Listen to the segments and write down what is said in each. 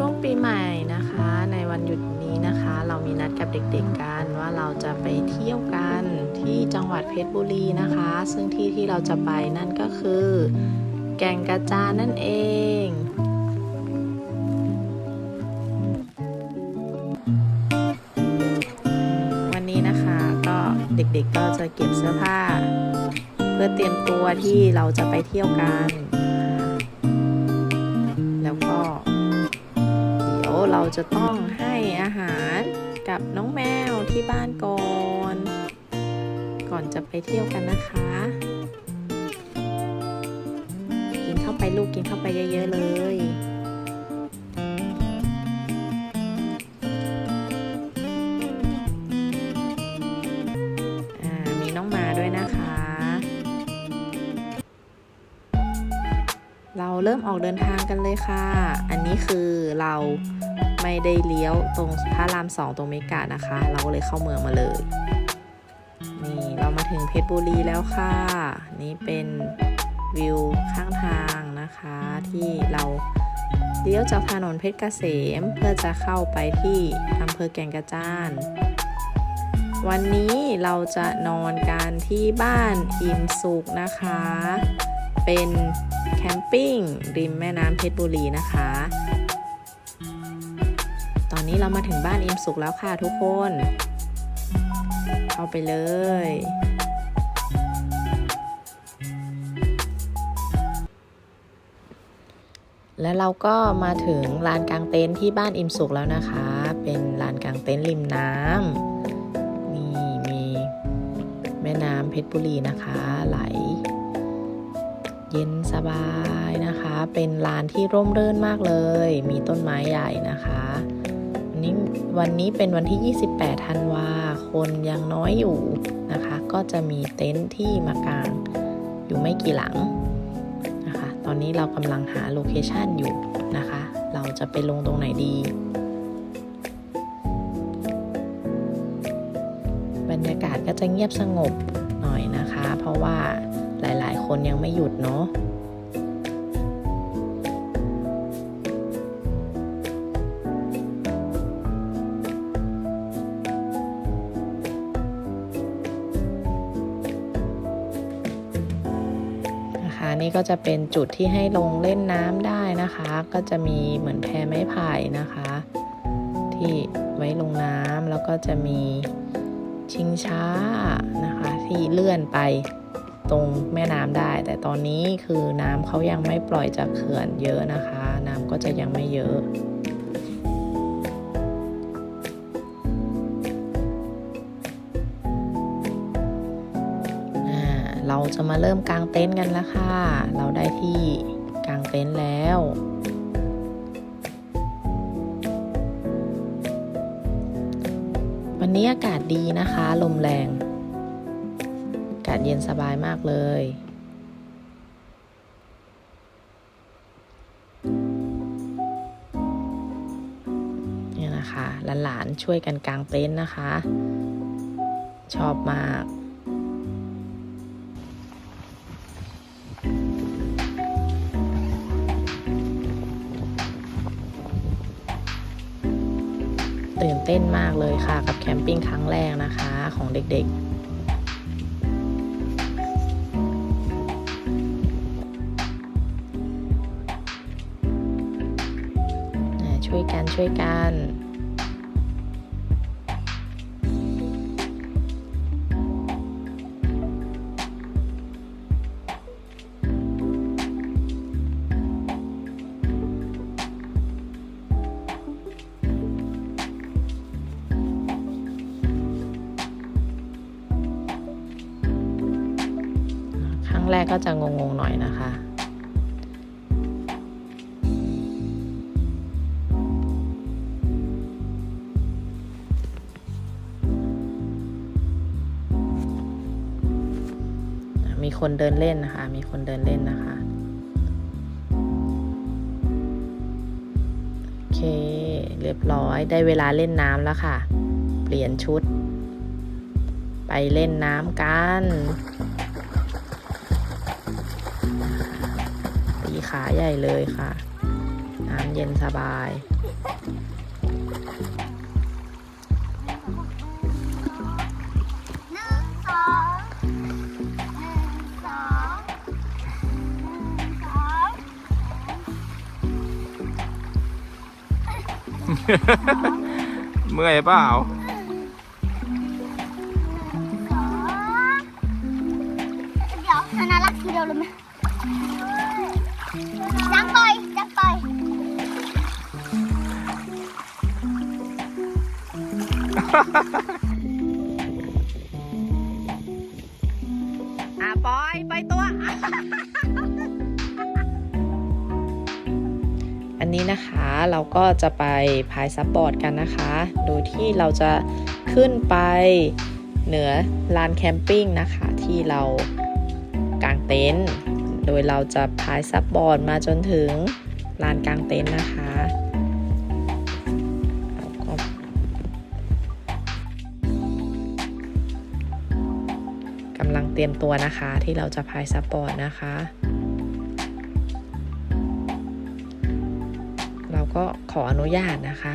ช่วงปีใหม่นะคะ ในวันหยุดนี้นะคะ เรามีนัดกับเด็กๆกันว่าเราจะไปเที่ยวกันที่จังหวัดเพชรบุรีนะคะ ซึ่งที่ที่เราจะไปนั่นก็คือ แก่งกระจานนั่นเองวันนี้นะคะก็เด็กๆก็จะเก็บเสื้อผ้า เพื่อเตรียมตัวที่เราจะไปเที่ยวกัน เราจะต้องให้อาหารกับน้องแมวที่บ้านก่อน ก่อนจะไปเที่ยวกันนะคะ กินเข้าไปลูกกินเข้าไปเยอะ ๆ เลยอ่ามีน้องมาด้วยนะคะเราเริ่มออกเดินทางกันเลยค่ะ อันนี้คือเรา ไม่ได้เลี้ยวตรงพระรามสองตรงเมกานะคะ เราก็เลยเข้าเมืองมาเลย นี่เรามาถึงเพชรบุรีแล้วค่ะ นี่เป็นวิวข้างทางนะคะ ที่เราเลี้ยวจากถนนเพชรเกษมเพื่อจะเข้าไปที่อำเภอแก่งกระจานวันนี้เราจะนอนกันที่บ้านอิ่มสุขนะคะ เป็นแคมปิ้งริมแม่น้ำเพชรบุรีนะคะ นี้เรามาถึงบ้านอิ่มสุขแล้วค่ะทุกคน เข้าไปเลย และเราก็มาถึงลานกลางเต็นท์ที่บ้านอิ่มสุขแล้วนะคะ เป็นลานกลางเต็นท์ริมน้ำนี่มีแม่น้ำเพชรบุรีนะคะ ไหล เย็นสบายนะคะ เป็นลานที่ร่มรื่นมากเลย มีต้นไม้ใหญ่นะคะ นี้วันนี้เป็นวันที่ 28 ธันวา คนยังน้อยอยู่นะคะ ก็จะมีเต็นท์ที่มากางอยู่ไม่กี่หลังนะคะ ตอนนี้เรากำลังหาโลเคชันอยู่นะคะ เราจะไปลงตรงไหนดี บรรยากาศก็จะเงียบสงบหน่อยนะคะ เพราะว่าหลายๆ คนยังไม่หยุดเนาะ ก็จะเป็นจุดที่ให้ลงเล่นน้ำได้นะคะ ก็จะมีเหมือนแพไม้ไผ่นะคะ ที่ไว้ลงน้ำแล้วก็จะมีชิงช้านะคะ ที่เลื่อนไปตรงแม่น้ำได้ แต่ตอนนี้คือน้ำเขายังไม่ปล่อยจากเขื่อนเยอะนะคะ น้ำก็จะยังไม่เยอะ จะมาเริ่มกางเต็นท์กันแล้วค่ะ เราได้ที่กางเต็นท์แล้ว วันนี้อากาศดีนะคะ ลมแรง อากาศเย็นสบายมากเลยเนี่ยนะคะ หลานๆช่วยกันกางเต็นท์นะคะ ชอบมาก เต้นมากเลยค่ะ กับแคมปิ้งครั้งแรกนะคะของเด็กๆช่วยกันช่วยกัน กก็จะงงๆหน่อยนะคะ มีคนเดินเล่นนะคะ มีคนเดินเล่นนะคะ โอเค เรียบร้อย ได้เวลาเล่นน้ำแล้วค่ะ เปลี่ยนชุด ไปเล่นน้ำกัน ขาใหญ่เลยค่ะ น้ำเย็นสบายเหนึ่งสองหนึ่งสองหนึ่งสองเมื่อยเปล่าสองเดี๋ยวนานารักทีเดียวเลยไหม อะปล่อยไปตัว อันนี้นะคะเราก็จะไปพายซับบอร์ดกันนะคะ โดยที่เราจะขึ้นไปเหนือลานแคมปิ้งนะคะ ที่เรากางเต็นท์ โดยเราจะพายซับบอร์ดมาจนถึงลานกางเต็นท์นะคะ เตรียมตัวนะคะที่เราจะพายซับบอร์ดนะคะ เราก็ขออนุญาตนะคะ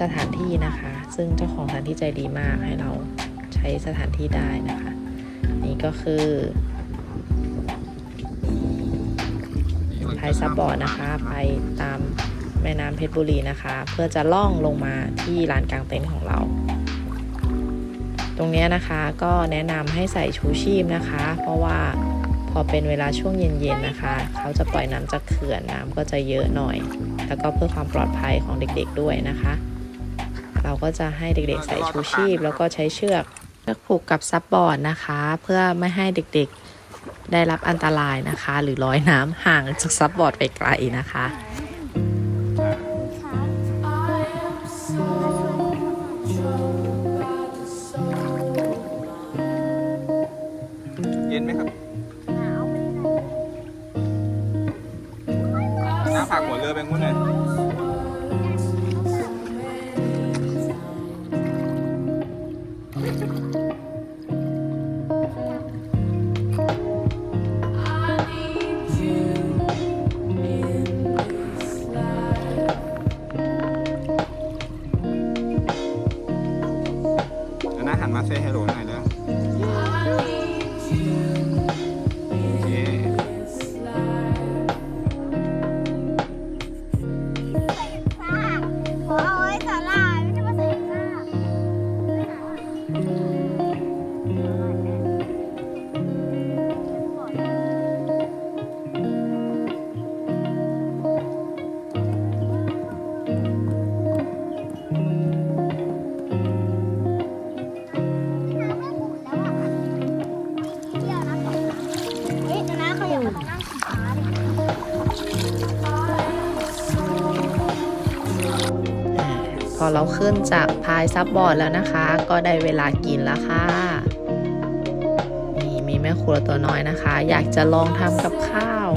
สถานที่นะคะ ซึ่งเจ้าของสถานที่ใจดีมากให้เราใช้สถานที่ได้นะคะ นี่ก็คือพายซับบอร์ดนะคะไปตามแม่น้ำเพชรบุรีนะคะ เพื่อจะล่องลงมาที่ลานกลางเต็นท์ของเรา ตรงนี้นะคะก็แนะนำให้ใส่ชูชีพนะคะ เพราะว่าพอเป็นเวลาช่วงเย็นๆนะคะ เขาจะปล่อยน้ำจากเขื่อนน้ำก็จะเยอะหน่อย แล้วก็เพื่อความปลอดภัยของเด็กๆด้วยนะคะ เราก็จะให้เด็กๆ ใส่ชูชีพ แล้วก็ใช้เชือกเชือกผูกกับซับบอร์ดนะคะ เพื่อไม่ให้เด็กๆได้รับอันตรายนะคะ หรือลอยน้ำห่างจากซับบอร์ดไปไกลนะคะ เราขึ้นจากพายซับบอร์ดแล้วนะคะ ก็ได้เวลากินแล้วค่ะ นี่มีแม่ครัวตัวน้อยนะคะ อยากจะลองทำกับข้าว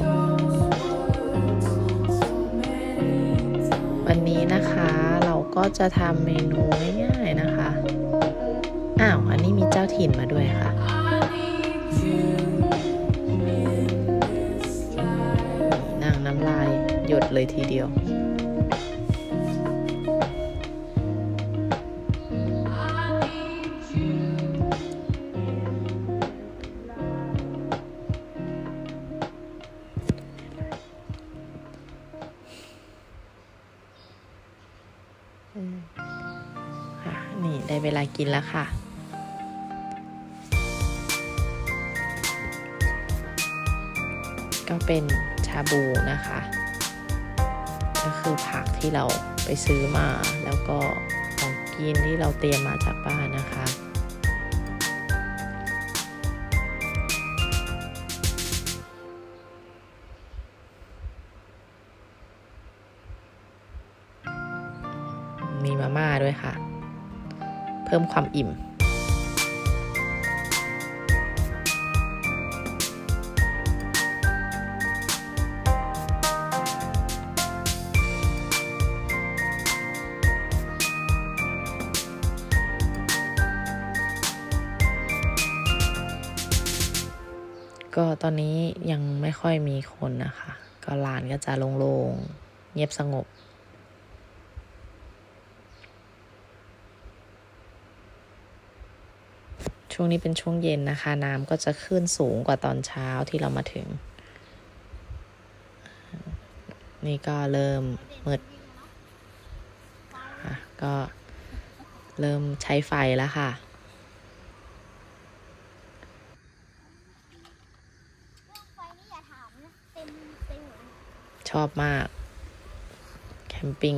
วันนี้นะคะเราก็จะทำเมนูง่ายๆนะคะ อ้าว อันนี้มีเจ้าถิ่นมาด้วยค่ะนั่งน้ำลายหยดเลยทีเดียว ได้เวลากินแล้วค่ะ ก็เป็นชาบูนะคะ ก็คือผักที่เราไปซื้อมาแล้วก็ของกินที่เราเตรียมมาจากบ้านนะคะมีมาม่าด้วยค่ะ พิ่มความอิ่มก็ตอนนี้ยังไม่ค่อยมีคนนะคะ ก็ลานก็จะโล่งๆ เงียบสงบ ช่วงนี้เป็นช่วงเย็นนะคะ น้ำก็จะขึ้นสูงกว่าตอนเช้าที่เรามาถึง นี่ก็เริ่มมืดก็เริ่มใช้ไฟแล้วค่ะชอบมาก แคมปิ้ง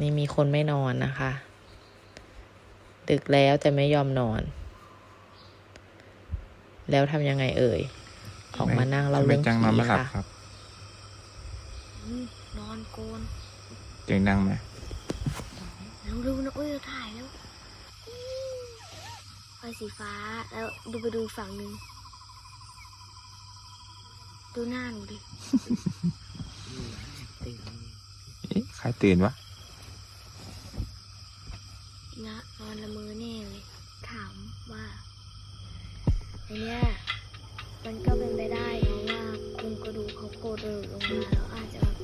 นี่มีคนไม่นอนนะคะ ดึกแล้วแต่ไม่ยอมนอน แล้วทำยังไงเอ่ย ออกมานั่งเล่าเรื่องจังนอนผีไม่หลับค่ะครับนอนโกนเสียงดังไหมเร็วๆนะเอ้ยเราถ่ายแล้วไฟสีฟ้าแล้วดูไปดูฝั่งหนึ่งดูหน้าหนูดิ เอ๊ะใครตื่นวะ นะนอนละเมอแน่เลย ถามว่าไอเนี้ยมันก็เป็นไปได้เนอะว่าครงกระดูกเขาโกดเดินลงมาแล้วอาจจะแบบ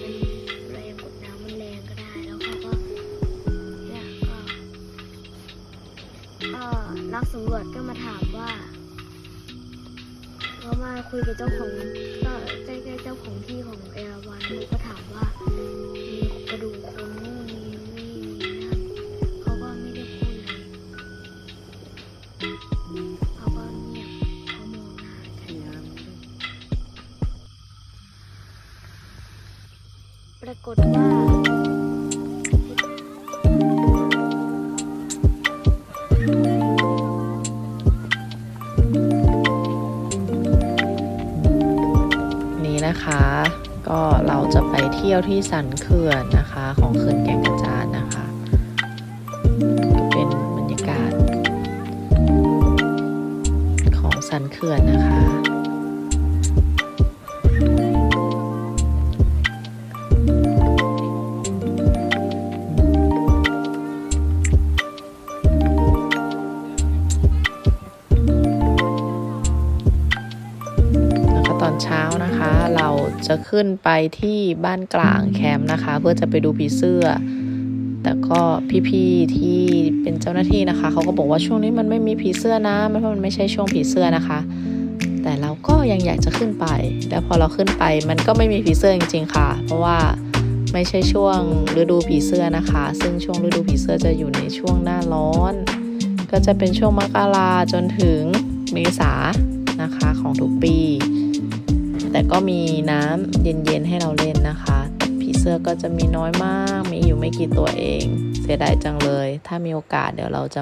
เป็นแรงกดน้ำมันแรงก็ได้แล้วเขาก็เนี่ยก็นักสำรวจก็มาถามว่าเขามาคุยกับเจ้าของ นะคะ ก็เราจะไปเที่ยวที่สันเขื่อนนะคะ ของเขื่อนแก่งกระจานนะคะเป็นบรรยากาศ ของสันเขื่อนนะคะ จะขึ้นไปที่บ้านกลางแคมป์นะคะ เพื่อจะไปดูผีเสื้อ แต่ก็พี่ๆที่เป็นเจ้าหน้าที่นะคะเขาก็บอกว่าช่วงนี้มันไม่มีผีเสื้อนะมันเพราะมันไม่ใช่ช่วงผีเสื้อนะคะ แต่เราก็ยังอยากจะขึ้นไป แล้วพอเราขึ้นไปมันก็ไม่มีผีเสื้อจริงๆค่ะ เพราะว่าไม่ใช่ช่วงฤดูผีเสื้อนะคะ ซึ่งช่วงฤดูผีเสื้อจะอยู่ในช่วงหน้าร้อน ก็จะเป็นช่วงมกราจนถึงเมษานะคะของทุกปี แต่ก็มีน้ำเย็นๆให้เราเล่นนะคะผีเสื้อก็จะมีน้อยมาก มีอยู่ไม่กี่ตัวเอง เสียดายจังเลย ถ้ามีโอกาสเดี๋ยวเราจะ